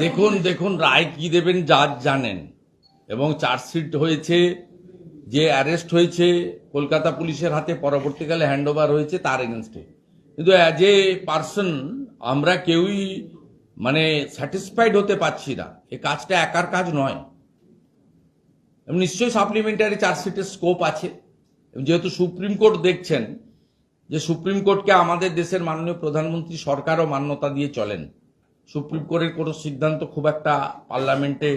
দেখুন দেখুন, রায় কি দেবেন জাজ জানেন। এবং চার্জশিট হয়েছে, যে অ্যারেস্ট হয়েছে, কলকাতা পুলিশের হাতে পরবর্তীকালে হ্যান্ড ওভার হয়েছে, তার এগেনস্টে কিন্তু অ্যাজ এ পার্সন আমরা কেউই মানে স্যাটিসফাইড হতে পারছি না। এই কাজটা একার কাজ নয়। নিশ্চয়ই সাপ্লিমেন্টারি চার্জশিটের স্কোপ আছে। যেহেতু সুপ্রিম কোর্ট দেখছেন, যে সুপ্রিম কোর্টকে আমাদের দেশের মাননীয় প্রধানমন্ত্রী সরকারও মান্যতা দিয়ে চলেন। সুপ্রিম কোর্টের কোনো সিদ্ধান্ত খুব একটা পার্লামেন্টে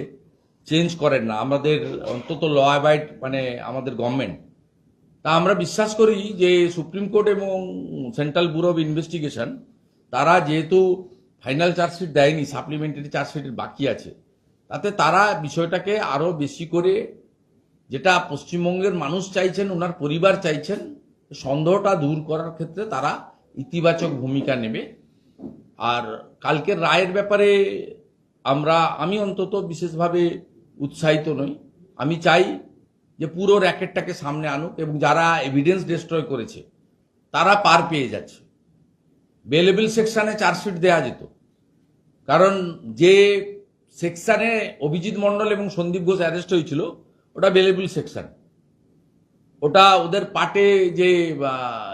চেঞ্জ করেন না। আমাদের অন্তত ল অ্যাবাইড মানে আমাদের গভর্নমেন্ট। তা আমরা বিশ্বাস করি যে সুপ্রিম কোর্ট এবং সেন্ট্রাল ব্যুরো অফ ইনভেস্টিগেশন, তারা যেহেতু ফাইনাল চার্জশিট দেয়নি, সাপ্লিমেন্টারি চার্জশিটের বাকি আছে, তাতে তারা বিষয়টাকে আরও বেশি করে যেটা পশ্চিমবঙ্গের মানুষ চাইছেন, ওনার পরিবার চাইছেন, সন্দেহটা দূর করার ক্ষেত্রে তারা ইতিবাচক ভূমিকা নেবে। আর কালকের রায়ের ব্যাপারে আমরা, আমি অন্তত বিশেষভাবে উৎসাহিত নই। আমি চাই যে পুরো র্যাকেটটাকে সামনে আনুক এবং যারা এভিডেন্স ডিস্ট্রয় করেছে, তারা পার পেয়ে যাচ্ছে। বেলেবল সেকশানে চার্জশিট দেওয়া যেত। কারণ যে সেকশানে অভিজিৎ মণ্ডল এবং সন্দীপ ঘোষ অ্যারেস্ট হয়েছিল, ওটা বেলেবল সেকশান ওটা ওদের পাটে যে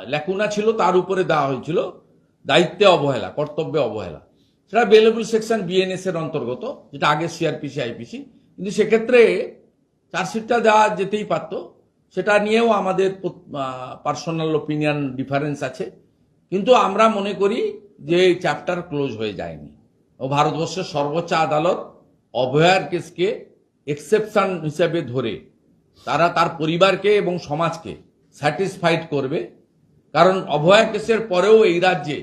লেকুনা ছিল, তার উপরে দেওয়া হয়েছিল। দায়িত্বে অবহেলা, কর্তব্যে অবহেলা। সেটা বেলেবল সেকশন বিএনএস এর অন্তর্গত, যেটা আগে সিআরপিসি আইপিসি কিন্তু সেক্ষেত্রে চার্জশিটটা দেওয়া যেতেই পারতো। সেটা নিয়েও আমাদের পার্সোনাল ওপিনিয়ন ডিফারেন্স আছে। কিন্তু আমরা মনে করি যে এই চ্যাপ্টার ক্লোজ হয়ে যায়নি। ও ভারতবর্ষের সর্বোচ্চ আদালত অভয়ার কেসকে এক্সেপশন হিসেবে ধরে তারা তার পরিবারকে এবং সমাজকে স্যাটিসফাইড করবে। কারণ অভয়া কেসের পরেও এই রাজ্যে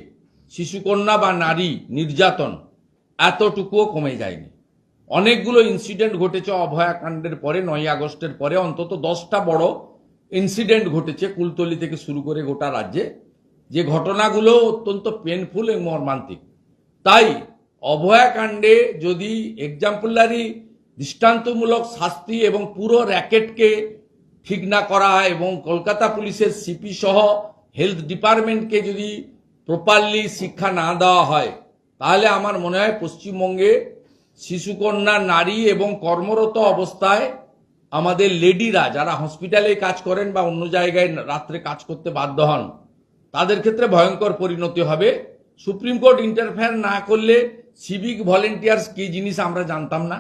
শিশুকন্যা বা নারী নির্যাতন এতটুকুও কমে যায়নি। অনেকগুলো ইনসিডেন্ট ঘটেছে অভয়াকাণ্ডের পরে নয় আগস্টের পরে, অন্তত দশটা বড় ইনসিডেন্ট ঘটেছে কুলতলি থেকে শুরু করে গোটা রাজ্যে। যে ঘটনাগুলো অত্যন্ত পেনফুল এবং মর্মান্তিক। তাই অভয়াকাণ্ডে যদি এক্সাম্পলারি দৃষ্টান্তমূলক শাস্তি এবং পুরো র্যাকেটকে ঠিক না করা এবং কলকাতা পুলিশের সিপি সহ হেলথ ডিপার্টমেন্টকে যদি প্রপারলি শিক্ষা না দেওয়া হয়, তাহলে আমার মনে হয় পশ্চিমবঙ্গে শিশুকন্যা, নারী এবং কর্মরত অবস্থায় আমাদের লেডিরা যারা হসপিটালে কাজ করেন বা অন্য জায়গায় রাত্রে কাজ করতে বাধ্য হন, তাদের ক্ষেত্রে ভয়ঙ্কর পরিণতি হবে। সুপ্রিম কোর্ট ইন্টারফেয়ার না করলে সিভিক ভলেন্টিয়ার্স কি জিনিস আমরা জানতাম না।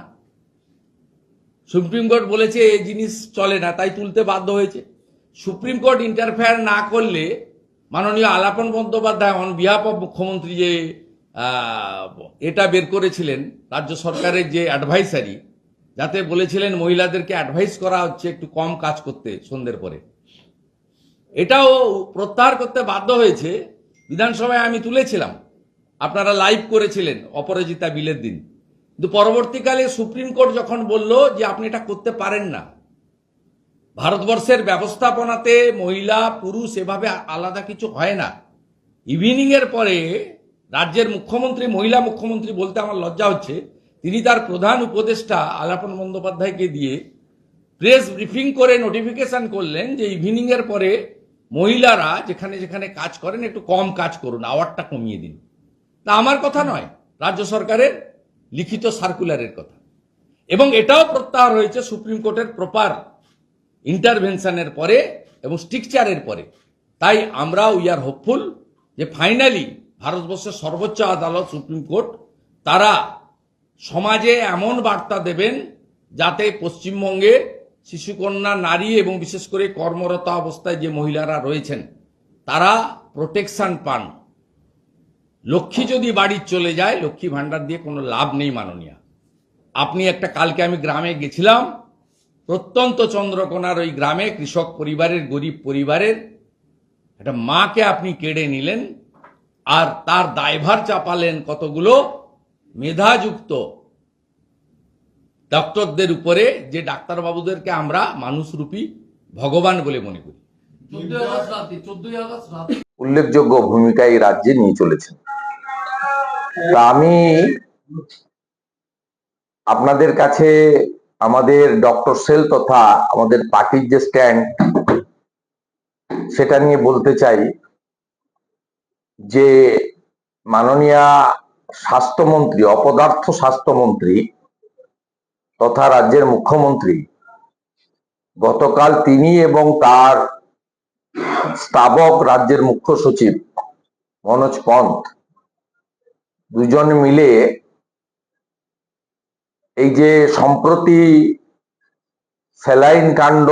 সুপ্রিম কোর্ট বলেছে এই জিনিস চলে না, তাই তুলতে বাধ্য হয়েছে। সুপ্রিম কোর্ট ইন্টারফেয়ার না করলে মাননীয় আলাপন বন্দ্যোপাধ্যায় অন বিহাফ মুখ্যমন্ত্রী যে এটা বের করেছিলেন, রাজ্য সরকারের যে অ্যাডভাইসারি যাতে বলেছিলেন মহিলাদেরকে অ্যাডভাইস করা হচ্ছে, একটু কম কাজ করতে সন্ধ্যের পরে। এটাও প্রত্যাহার করতে বাধ্য হয়েছে। বিধানসভায় আমি তুলেছিলাম। আপনারা লাইভ করেছিলেন অপরাজিতা বিলের দিন। কিন্তু পরবর্তীকালে সুপ্রিম কোর্ট যখন বলল যে আপনি এটা করতে পারেন না ভারতবর্ষের ব্যবস্থাপনাতে মহিলা, পুরুষ এভাবে আলাদা কিছু হয় না। ইভিনিং এর পরে রাজ্যের মুখ্যমন্ত্রী, মহিলা মুখ্যমন্ত্রী বলতে আমার লজ্জা হচ্ছে, তিনি তার প্রধান উপদেষ্টা আলাপন বন্দ্যোপাধ্যায়কে দিয়ে প্রেস ব্রিফিং করে নোটিফিকেশন করলেন যে ইভিনিং এর পরে মহিলারা যেখানে যেখানে কাজ করেন, একটু কম কাজ করুন আওয়ারটা কমিয়ে দিন। তা আমার কথা নয়, রাজ্য সরকারের লিখিত সার্কুলারের কথা। এবং এটাও প্রত্যাহার হয়েছে সুপ্রিম কোর্টের প্রপার ইন্টারভেনশনের পরে এবং স্ট্রিকচারের পরে। তাই আমরা উই আর হোপফুল যে ফাইনালি ভারতবর্ষের সর্বোচ্চ আদালত, সুপ্রিম কোর্ট, তারা সমাজে এমন বার্তা দেবেন যাতে পশ্চিমবঙ্গে শিশুকন্যা, নারী এবং বিশেষ করে কর্মরত অবস্থায় যে মহিলারা রয়েছেন, তারা প্রোটেকশন পান। লক্ষ্মী যদি বাড়ি চলে যায়, লক্ষ্মী ভাণ্ডার দিয়ে কোনো লাভ নেই মাননীয়া। আপনি একটা, কালকে আমি গ্রামে গেছিলাম প্রত্যন্ত চন্দ্রকোনার ওই গ্রামে কৃষক পরিবারের গরিব পরিবারের একটা মাকে আপনি কেড়ে নিলেন আর তার দায়ভার চাপালেন কতগুলো? মেধাযুক্ত ডক্টরদের উপরে যে ডাক্তারবাবুদেরকে আমরা মানুষরূপী ভগবান বলে মনে করি। উল্লেখযোগ্য ভূমিকা এই রাজ্যে নিয়ে চলেছেন আমি আপনাদের কাছে আমাদের ডক্টর সেল তথা আমাদের পার্টির যে স্ট্যান্ড, সেটা নিয়ে বলতে চাই যে মাননীয়া স্বাস্থ্যমন্ত্রী, অপদার্থ স্বাস্থ্যমন্ত্রী তথা রাজ্যের মুখ্যমন্ত্রী, গতকাল তিনি এবং তার স্তাবক রাজ্যের মুখ্য সচিব মনোজ পন্থ দুজন মিলে এই যে সম্প্রতি স্যালাইন কাণ্ড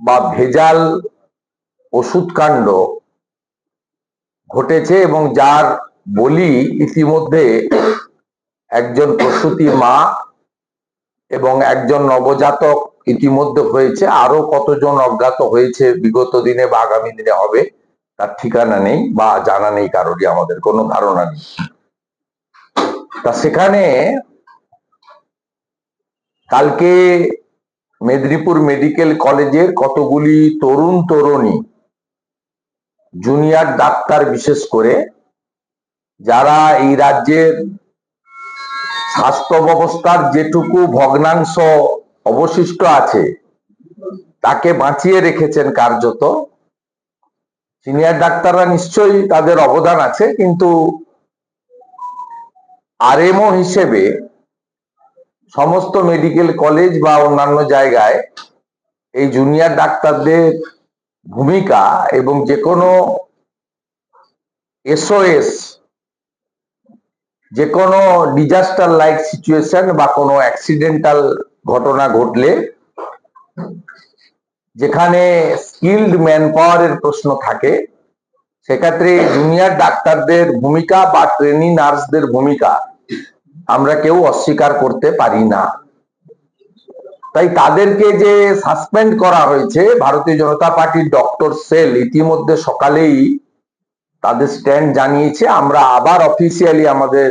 বা ভেজাল ওষুধ কাণ্ড ঘটেছে এবং যার বলি ইতিমধ্যে একজন প্রসূতি মা এবং একজন নবজাতক ইতিমধ্যে হয়েছে। আরও কতজন অজ্ঞাত হয়েছে বিগত দিনে বা আগামী দিনে হবে, তার ঠিকানা নেই বা জানা নেই কারোরই, আমাদের কোনো ধারণা নেই। তা সেখানে কালকে মেদিনীপুর মেডিকেল কলেজের কতগুলি তরুণ তরুণী জুনিয়র ডাক্তার বিশেষ করে, যারা এই রাজ্যের স্বাস্থ্য ব্যবস্থার যেটুকু ভগ্নাংশ অবশিষ্ট আছে, তাকে বাঁচিয়ে রেখেছেন কার্যত। সিনিয়র ডাক্তাররা নিশ্চয়ই তাদের অবদান আছে, কিন্তু আরএমও হিসেবে সমস্ত মেডিকেল কলেজ বা অন্যান্য জায়গায় এই জুনিয়র ডাক্তারদের ভূমিকা এবং যে কোনো এসওএস যে কোনো ডিজাস্টার লাইক সিচুয়েশন বা কোনো অ্যাক্সিডেন্টাল ঘটনা ঘটলে যেখানে স্কিল্ড ম্যান পাওয়ারের প্রশ্ন থাকে, সেক্ষেত্রে জুনিয়র ডাক্তারদের ভূমিকা বা ট্রেনি নার্সদের ভূমিকা আমরা কেউ অস্বীকার করতে পারি না। তাই তাদেরকে যে সাসপেন্ড করা হয়েছে, ভারতীয় জনতা পার্টির ডক্টর সেল ইতিমধ্যে সকালেই তাদের স্ট্যান্ড জানিয়েছে। আমরা আবার অফিসিয়ালি আমাদের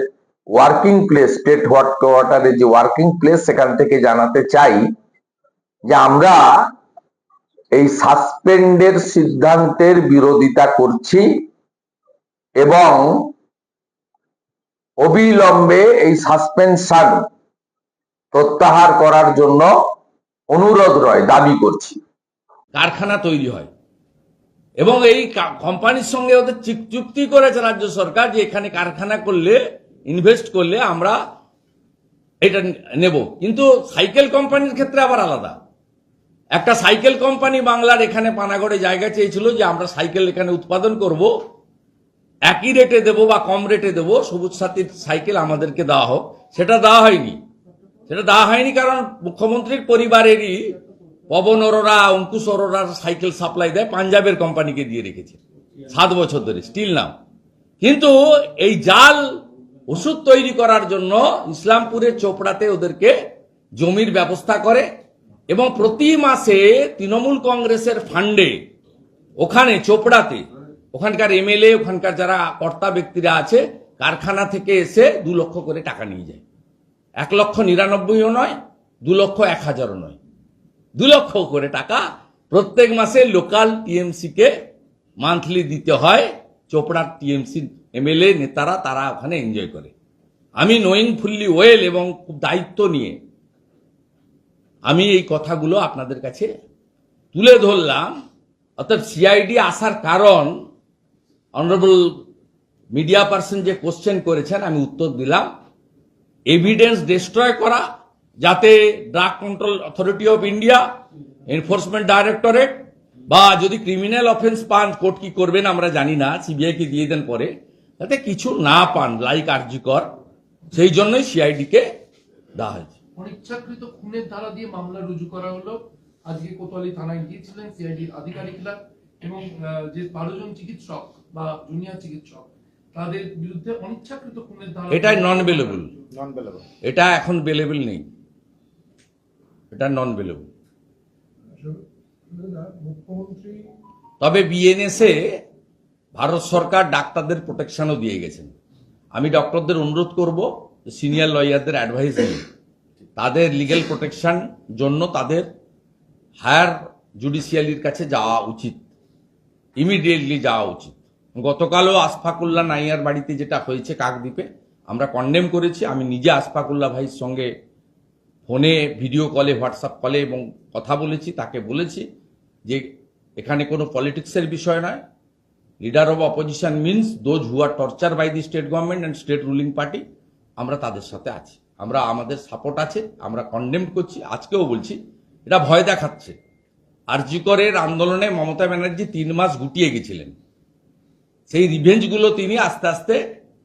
ওয়ার্কিং প্লেস স্টেট কোয়ার্টারের যে ওয়ার্কিং প্লেস সেখান থেকে জানাতে চাই যে আমরা এই সাসপেন্ডের সিদ্ধান্তের বিরোধিতা করছি এবং অবিলম্বে এই সাসপেনশন প্রত্যাহার করার জন্য অনুরোধ রয়, দাবি করছি। কারখানা তৈরি হয়। এবং এই কোম্পানির সঙ্গে ওদের চুক- চুক্তি করেছে রাজ্য সরকার যে এখানে কারখানা করলে ইনভেস্ট করলে আমরা এটা নেব। কিন্তু সাইকেল কোম্পানির ক্ষেত্রে আবার আলাদা। একটা সাইকেল কোম্পানি বাংলার এখানে পানাগড়ে জায়গা চেয়েছিল যে আমরা সাইকেল এখানে উৎপাদন করব। একই রেটে দেব বা কম রেটে দেব, সবুজ সাথীর সাইকেল আমাদেরকে দেওয়া হোক। সেটা দেওয়া হয়নি। সেটা দেওয়া হয়নি কারণ মুখ্যমন্ত্রীর পরিবারেরই পবন অরোরা, অঙ্কুশ অরোরার সাইকেল সাপ্লাই দেয়, পাঞ্জাবের কোম্পানিকে দিয়ে রেখেছে। সাত বছর ধরে স্টিল নাও কিন্তু এই জাল ওষুধ তৈরি করার জন্য ইসলামপুরের চোপড়াতে ওদেরকে জমির ব্যবস্থা করে এবং প্রতি মাসে তৃণমূল কংগ্রেসের ফান্ডে ওখানে, চোপড়াতে ওখানকার এমএলএ ওখানকার যারা কর্তা ব্যক্তিরা আছে, কারখানা থেকে এসে দু লক্ষ করে টাকা নিয়ে যায়। এক লক্ষ নিরানব্বইও নয়, দু লক্ষ এক হাজারও নয়। দু লক্ষ করে টাকা প্রত্যেক মাসে লোকাল টিএমসি কে মান্থলি দিতে হয়। চোপড়ার টিএমসি এমএলএ নেতারা, তারা ওখানে এনজয় করে। আমি নোয়িং ফুললি ওয়েল এবং খুব দায়িত্ব নিয়ে আমি এই কথাগুলো আপনাদের কাছে তুলে ধরলাম। অর্থাৎ সিআইডি আসার কারণ অনারেবল মিডিয়া পার্সন যে কোশ্চেন করেছেন, আমি উত্তর দিলাম। এভিডেন্স ডিস্ট্রয় করা, যাতে drug control authority of India enforcement directorate বা যদি ক্রিমিনাল অফেন্স পান কোর্ট কি করবেন আমরা জানি না সিবিআই কে দিয়ে দেন পরে যাতে কিছু না পান লাইক আরজিকর, সেই জন্যই সিআইডি কে দেওয়া হয়েছে। অনিচ্ছাকৃত খুনের ধারা দিয়ে মামলা রুজু করা হলো। আজকে কোতোয়ালি থানায় গিয়েছিলেন সিআইডির আধিকারিকরা এবং যে বারো জন চিকিৎসক বা জুনিয়র চিকিৎসক তাদের বিরুদ্ধে অনিচ্ছাকৃত খুনের ধারা এটাই নন বেলেবল নন বেলেবল এটা এখন বেলেবল নেই। এটা নন বেলেবল তবে বিএনএসে ভারত সরকার ডাক্তারদের প্রোটেকশনও দিয়ে গেছেন। আমি ডক্টরদের অনুরোধ করব সিনিয়র লয়ারদের অ্যাডভাইস নিয়ে তাদের লিগ্যাল প্রোটেকশন জন্য তাদের হায়ার জুডিশিয়ালির কাছে যাওয়া উচিত। ইমিডিয়েটলি যাওয়া উচিত। গতকালও আসফাকুল্লাহ নাইয়ার বাড়িতে যেটা হয়েছে কাকদ্বীপে, আমরা কন্ডেম করেছি। আমি নিজে আসফাকুল্লাহ ভাইয়ের সঙ্গে ফোনে ভিডিও কলে হোয়াটসঅ্যাপ কলে এবং কথা বলেছি, তাকে বলেছি যে এখানে কোনো পলিটিক্সের বিষয় নয়। Leader of opposition means those who are torture by the state government and state ruling party আমরা তাদের সাথে আছি। আমরা, আমাদের সাপোর্ট আছে, আমরা কন্ডেম করছি। আজকেও বলছি এটা ভয় দেখাচ্ছে। আরজিকরের আন্দোলনে মমতা ব্যানার্জি তিন মাস গুটিয়ে গেছিলেন। সেই রিভেঞ্জগুলো তিনি আস্তে আস্তে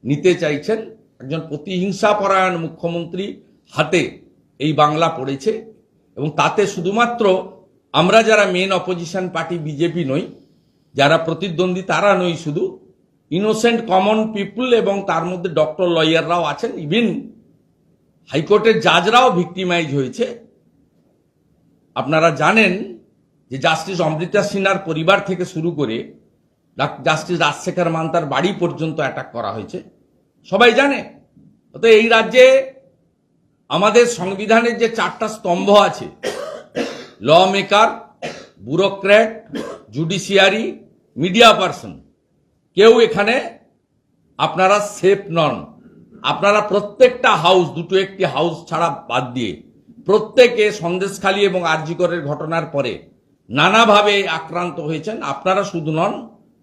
নিতে চাইছেন। একজন প্রতিহিংসা পরায়ণ মুখ্যমন্ত্রী হাতে এই বাংলা পড়েছে এবং তাতে শুধুমাত্র আমরা যারা মেন অপোজিশন পার্টি বিজেপি নই, যারা প্রতিদ্বন্দ্বী তারা নই শুধু ইনোসেন্ট কমন পিপুল এবং তার মধ্যে ডক্টর লয়াররাও আছেন। ইভেন হাইকোর্টের জাজরাও ভিক্টিমাইজ হয়েছে। আপনারা জানেন যে জাস্টিস অমৃতা সিনহার পরিবার থেকে শুরু করে জাস্টিস রাজশেখর মান্তার বাড়ি পর্যন্ত অ্যাটাক করা হয়েছে। সবাই জানে? তো এই রাজ্যে আমাদের সংবিধানের যে চারটা স্তম্ভ আছে lawmaker bureaucrat judiciary media person কেউ এখানে আপনারা সেফ নন। আপনারা প্রত্যেকটা হাউস দুটো একটি হাউস ছাড়া বাদ দিয়ে প্রত্যেকে সন্দেশখালী এবং আরজিকরের ঘটনার পরে নানাভাবে আক্রান্ত হয়েছেন। আপনারা শুধু নন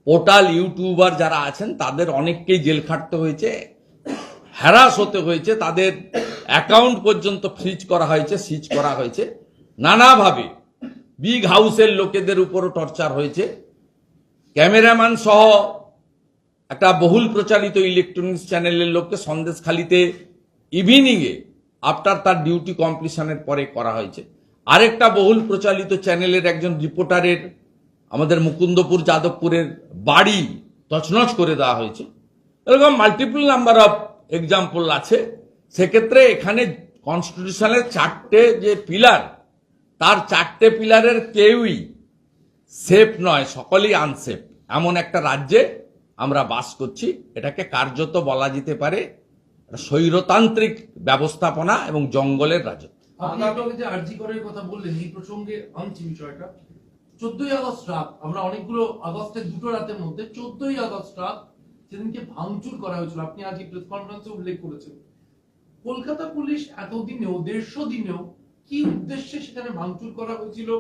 পোর্টাল ইউটিউবার যারা আছেন, তাদের অনেককেই জেল খাটতে হয়েছে, হ্যারাস হতে হয়েছে, তাদের অ্যাকাউন্ট পর্যন্ত ফ্রিজ করা হয়েছে, সিজ করা হয়েছে। নানাভাবে বিগ হাউসের লোকেদের উপরও টর্চার হয়েছে। ক্যামেরাম্যান সহ একটা বহুল প্রচারিত ইলেকট্রনিক্স চ্যানেলের লোককে সন্দেশখালিতে ইভিনিংয়ে আফটার তার ডিউটি কমপ্লিশনের পরে করা হয়েছে। আরেকটা বহুল প্রচারিত চ্যানেলের একজন রিপোর্টারের আমাদের মুকুন্দপুর, যাদবপুরের বাড়ি তছনছ করে দেওয়া হয়েছে। এরকম মাল্টিপল নাম্বার অফ এক্সাম্পল আছে। সেক্ষেত্রে এখানে কনস্টিটিউশনের চারটে যে পিলার তার চারটে পিলারের কেউই সেফ নয়, সকলেই আনসেফ এমন একটা রাজ্যে আমরা বাস করছি, এটাকে কার্যত বলা যেতে পারে স্বৈরতান্ত্রিক ব্যবস্থাপনা এবং জঙ্গলের রাজত্ব। আপনি আপনাকে যে আরজি করার কথা বললেন, এই প্রসঙ্গে আনছি বিষয়টা। চোদ্দই আগস্ট রাত, আমরা অনেকগুলো আগস্টের দুটো রাতের মধ্যে চোদ্দই আগস্ট রাত সেদিনকে ভাঙচুর করা হয়েছিল। আপনি আজ প্রেস কনফারেন্সে উল্লেখ করেছেন। কলকাতা পুলিশ এতদিনেও, দেড়শো দিনেও কি উদ্দেশ্যে সেখানে ভাঙচুর করা হয়েছিল,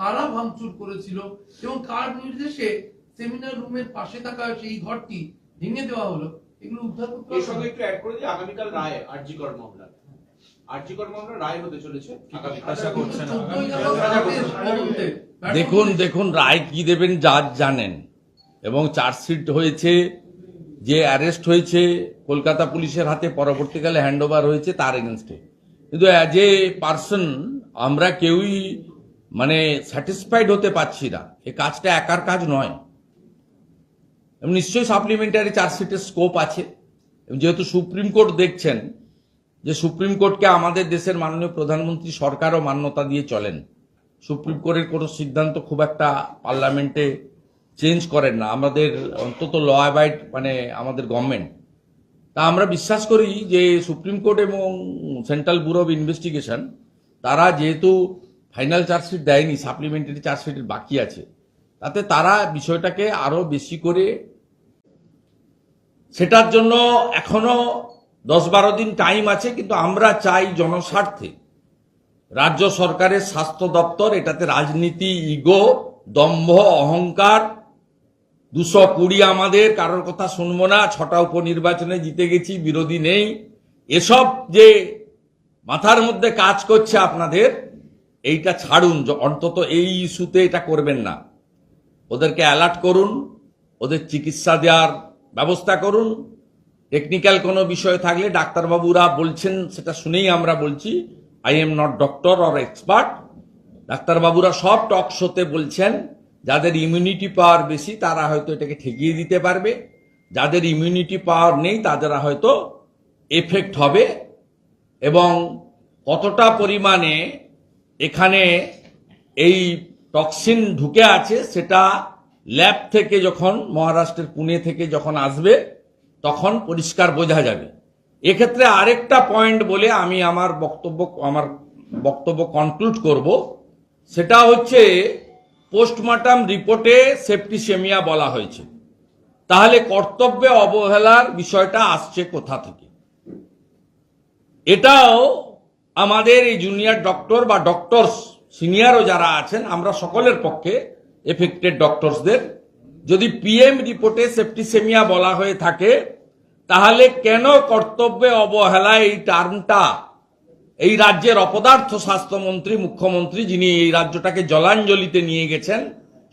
কারা ভাঙচুর করেছিল এবং কার নির্দেশে সেমিনার রুমের পাশে থাকা সেই ঘরটি ভেঙে দেওয়া হলো, এগুলো উদ্ধার করতে এর সঙ্গে একটু অ্যাড করে দিই, আগামীকাল রায় আরজিকর মামলা আরজিকর মামলা রায় হতে চলেছে। আশা করছেন চোদ্দই আগস্ট রাতের তদন্তে ব্যর্থ দেখুন দেখুন রায় কি দেবেন জাজ জানেন। এবং চার্জশিট হয়েছে যে অ্যারেস্ট হয়েছে কলকাতা পুলিশের হাতে পরবর্তীকালে হ্যান্ড ওভার হয়েছে তার এগেনস্টে কিন্তু অ্যাজ এ পার্সন আমরা কেউই মানে স্যাটিসফাইড হতে পারছি না। এ কাজটা একার কাজ নয়। এবং নিশ্চয়ই সাপ্লিমেন্টারি চার্জশিটের স্কোপ আছে। যেহেতু সুপ্রিম কোর্ট দেখছেন যে সুপ্রিম কোর্টকে আমাদের দেশের মাননীয় প্রধানমন্ত্রী সরকারও মান্যতা দিয়ে চলেন, সুপ্রিম কোর্টের কোনো সিদ্ধান্ত খুব একটা পার্লামেন্টে চেঞ্জ করেন না। আমাদের অন্তত ল অ্যাবাইড মানে আমাদের গভর্নমেন্ট। তা আমরা বিশ্বাস করি যে সুপ্রিম কোর্ট এবং সেন্ট্রাল ব্যুরো অফ ইনভেস্টিগেশন, তারা যেহেতু ফাইনাল চার্জশিট দেয়নি, সাপ্লিমেন্টারি চার্জশিটের বাকি আছে, তাতে তারা বিষয়টাকে আরও বেশি করে সেটার জন্য এখনও দশ বারো দিন টাইম আছে, কিন্তু আমরা চাই জনস্বার্থে। রাজ্য সরকারের স্বাস্থ্য দপ্তর, এটাতে রাজনীতি, ইগো, দম্ভ, অহংকার, দুশো কুড়ি আমাদের, কারোর কথা শুনব না, ছটা উপনির্বাচনে জিতে গেছি, বিরোধী নেই। এসব যে মাথার মধ্যে কাজ করছে আপনাদের, এইটা ছাড়ুন অন্তত এই ইস্যুতে এটা করবেন না। ওদেরকে অ্যালার্ট করুন, ওদের চিকিৎসা দেওয়ার ব্যবস্থা করুন টেকনিক্যাল কোনো বিষয় থাকলে ডাক্তারবাবুরা বলছেন, সেটা শুনেই আমরা বলছি I am not doctor or expert ডাক্তারবাবুরা সব টক শোতে বলছেন, যাদের ইমিউনিটি পাওয়ার বেশি, তারা হয়তো এটাকে ঠেকিয়ে দিতে পারবে। যাদের ইমিউনিটি পাওয়ার নেই, তাদেরা হয়তো এফেক্ট হবে। এবং কতটা পরিমাণে এখানে এই টক্সিন ঢুকে আছে, সেটা ল্যাব থেকে যখন, মহারাষ্ট্রের পুনে থেকে যখন আসবে তখন পরিষ্কার বোঝা যাবে। এক্ষেত্রে আরেকটা পয়েন্ট বলে আমি আমার বক্তব্য আমার বক্তব্য কনক্লুড করব। সেটা হচ্ছে পোস্টমর্টম রিপোর্টে সেপ্টিসেমিয়া বলা হয়েছে। তাহলে কর্তব্যে অবহেলার বিষয়টা আসছে কোথা থেকে? এটাও আমাদের এই জুনিয়র ডক্টর বা ডক্টরস সিনিয়রও যারা আছেন, আমরা সকলের পক্ষে এফেক্টেড ডক্টরসদের যদি পিএম রিপোর্টে সেপ্টিসেমিয়া বলা হয়ে থাকে তাহলে কেন কর্তব্যে অবহেলা এই টার্মটা? এই রাজ্যের অপদার্থ স্বাস্থ্যমন্ত্রী, মুখ্যমন্ত্রী যিনি এই রাজ্যটাকে জলাঞ্জলিতে নিয়ে গেছেন,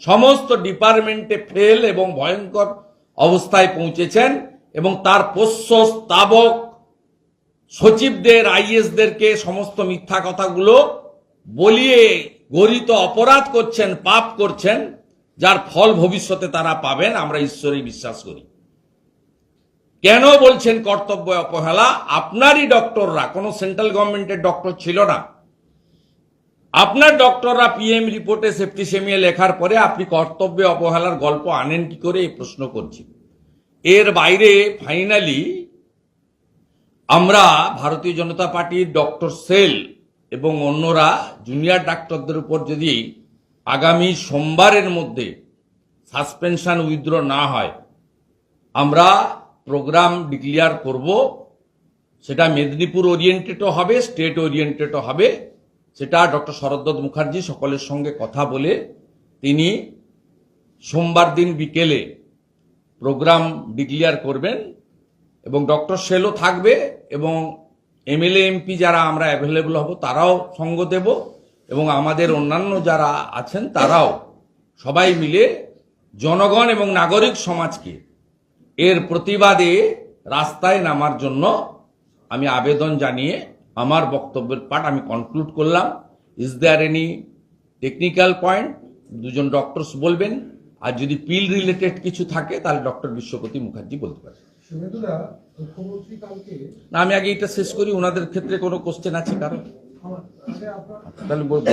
সমস্ত ডিপার্টমেন্টে ফেল এবং ভয়ঙ্কর অবস্থায় পৌঁছেছেন এবং তার পোষ্য স্তাবক সচিবদের, আইএসদেরকে সমস্ত মিথ্যা কথাগুলো বলিয়ে গরিত অপরাধ করছেন, পাপ করছেন, যার ফল ভবিষ্যতে তারা পাবেন, আমরা ঈশ্বরে বিশ্বাস করি। কেন বলছেন কর্তব্য অবহেলা? আপনারই ডক্টররা, কোনো সেন্ট্রাল গভর্নমেন্টের ডক্টর ছিল না। আপনার ডক্টররা পিএম রিপোর্টে সেপ্টিসেমিয়া লেখার পরে আপনি কর্তব্যে অবহেলার গল্প আনেন কি করে এই প্রশ্ন করছি। এর বাইরে ফাইনালি আমরা ভারতীয় জনতা পার্টির ডক্টর সেল এবং অন্যরা জুনিয়র ডাক্তারদের উপর যদি আগামী সোমবারের মধ্যে সাসপেনশন উইথড্র না হয়, আমরা প্রোগ্রাম ডিক্লিয়ার করব, সেটা মেদিনীপুর ওরিয়েন্টেডও হবে স্টেট ওরিয়েন্টেডও হবে। সেটা ডক্টর শরদ্দত্ত মুখার্জি সকলের সঙ্গে কথা বলে তিনি সোমবার দিন বিকেলে প্রোগ্রাম ডিক্লিয়ার করবেন এবং ডক্টর সেলও থাকবে এবং এমএলএ, এমপি যারা আমরা অ্যাভেলেবল হব, তারাও সঙ্গ দেব এবং আমাদের অন্যান্য যারা আছেন, তারাও সবাই মিলে জনগণ এবং নাগরিক সমাজকে এর প্রতিবাদে রাস্তায় নামার জন্য আমি আবেদন জানিয়ে আমার বক্তব্যের পাঠ আমি কনক্লুড করলাম। Is there any technical point দুজন ডক্টরস বলবেন। আর যদি পিল রিলেটেড কিছু থাকে তাহলে ডক্টর বিশ্বপতি মুখার্জি বলতে কালকে না আমি আগে এটা শেষ করি ওনাদের ক্ষেত্রে কোনো কোশ্চেন আছে কারণ তাহলে বলব।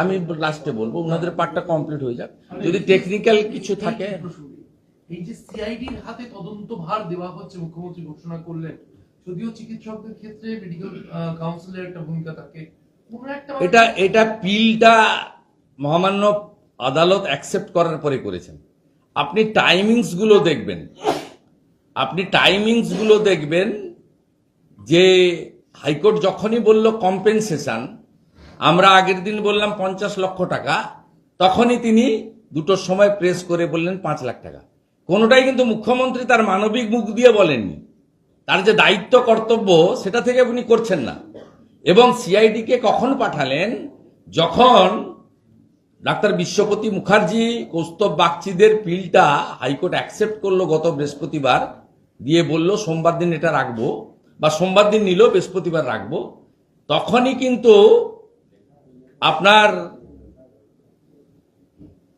আমি লাস্টে বলব ওনাদের পার্টটা কমপ্লিট হয়ে যাক। যদি টেকনিক্যাল কিছু থাকে এই যে সিআইডির হাতে তদন্ত ভার দেওয়া হচ্ছে মুখ্যমন্ত্রী ঘোষণা করলেন যদিও চিকিৎসকদের ক্ষেত্রে মেডিকেল কাউন্সিলের একটা ভূমিকা থাকে এটা এটা পিলটা মহামান্য আদালত অ্যাকসেপ্ট করার পরে করেছেন। আপনি টাইমিংসগুলো দেখবেন। আপনি টাইমিংসগুলো দেখবেন যে হাইকোর্ট যখনই বলল কম্পেনসেশন আমরা আগের দিন বললাম পঞ্চাশ লক্ষ টাকা, তখনই তিনি দুটোর সময় প্রেস করে বললেন পাঁচ লাখ টাকা। কোনোটাই কিন্তু মুখ্যমন্ত্রী তার মানবিক মুখ দিয়ে বলেননি। তার যে দায়িত্ব কর্তব্য, সেটা থেকে উনি করছেন না। এবং সিআইডি কে কখন পাঠালেন? যখন ডাক্তার বিশ্বপতি মুখার্জি কৌস্তব বাগচিদের পিলটা হাইকোর্ট অ্যাকসেপ্ট করল গত বৃহস্পতিবার, দিয়ে বলল, সোমবার দিন এটা রাখব। বা সোমবার দিন নিল বৃহস্পতিবার রাখব, তখনই কিন্তু আপনার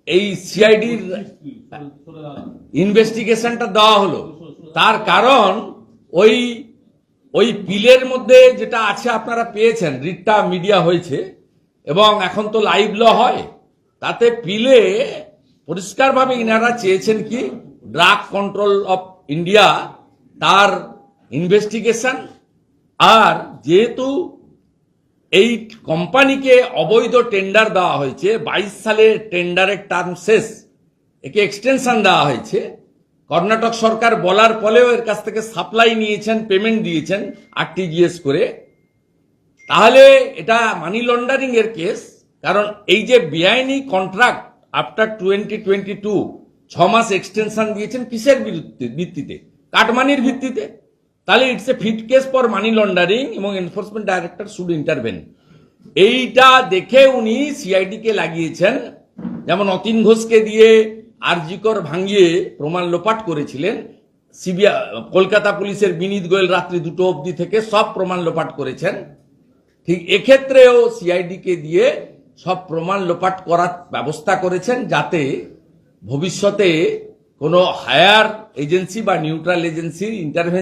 এই সিআইডির ইনভেস্টিগেশনটা দেওয়া হলো। তার কারণ ওই ওই পিলের মধ্যে যেটা আছে আপনারা পেয়েছেন, রিটটা মিডিয়া হয়েছে, এবং এখন তো লাইভ ল হয়। তাতে পিলে পরিষ্কারভাবে ইনারা চেয়েছেন কি, ড্রাগ কন্ট্রোল অফ ইন্ডিয়া তার ইনভেস্টিগেশন। আর যেহেতু এই কোম্পানিকে অবৈধ টেন্ডার দেওয়া হয়েছে, বাইশ সালে টেন্ডারের টার্ম শেষ, একে এক্সটেনশন দেওয়া হয়েছে। কর্ণাটক সরকার বলার পরেও এর কাছ থেকে সাপ্লাই নিয়েছেন, পেমেন্ট দিয়েছেন আরটিজিএস করে। তাহলে এটা মানি লন্ডারিং এর কেস, কারণ এই যে বেআইনি contract after twenty twenty two, ছ মাস এক্সটেনশন দিয়েছেন কিসের ভিত্তিতে? কাটমানির ভিত্তিতে। তাহলে it's a fit case for money laundering এবং এনফোর্সমেন্ট ডাইরেক্টর শুড ইন্টারভেন এইটা দেখে উনি সিআইডি কে লাগিয়েছেন। যেমন অতীন ঘোষকে দিয়ে আরজিকর ভাঙিয়ে প্রমাণ লোপাট করেছিলেন। সিবিআই, কলকাতা পুলিশের বিনীত গোয়েল রাত্রি দুটো অবধি থেকে সব প্রমাণ লোপাট করেছেন। ঠিক এক্ষেত্রেও সিআইডি কে দিয়ে সব প্রমাণ লোপাট করার ব্যবস্থা করেছেন যাতে ভবিষ্যতে কোনো হায়ার এজেন্সি বা নিউট্রাল এজেন্সির ইন্টারভেনশন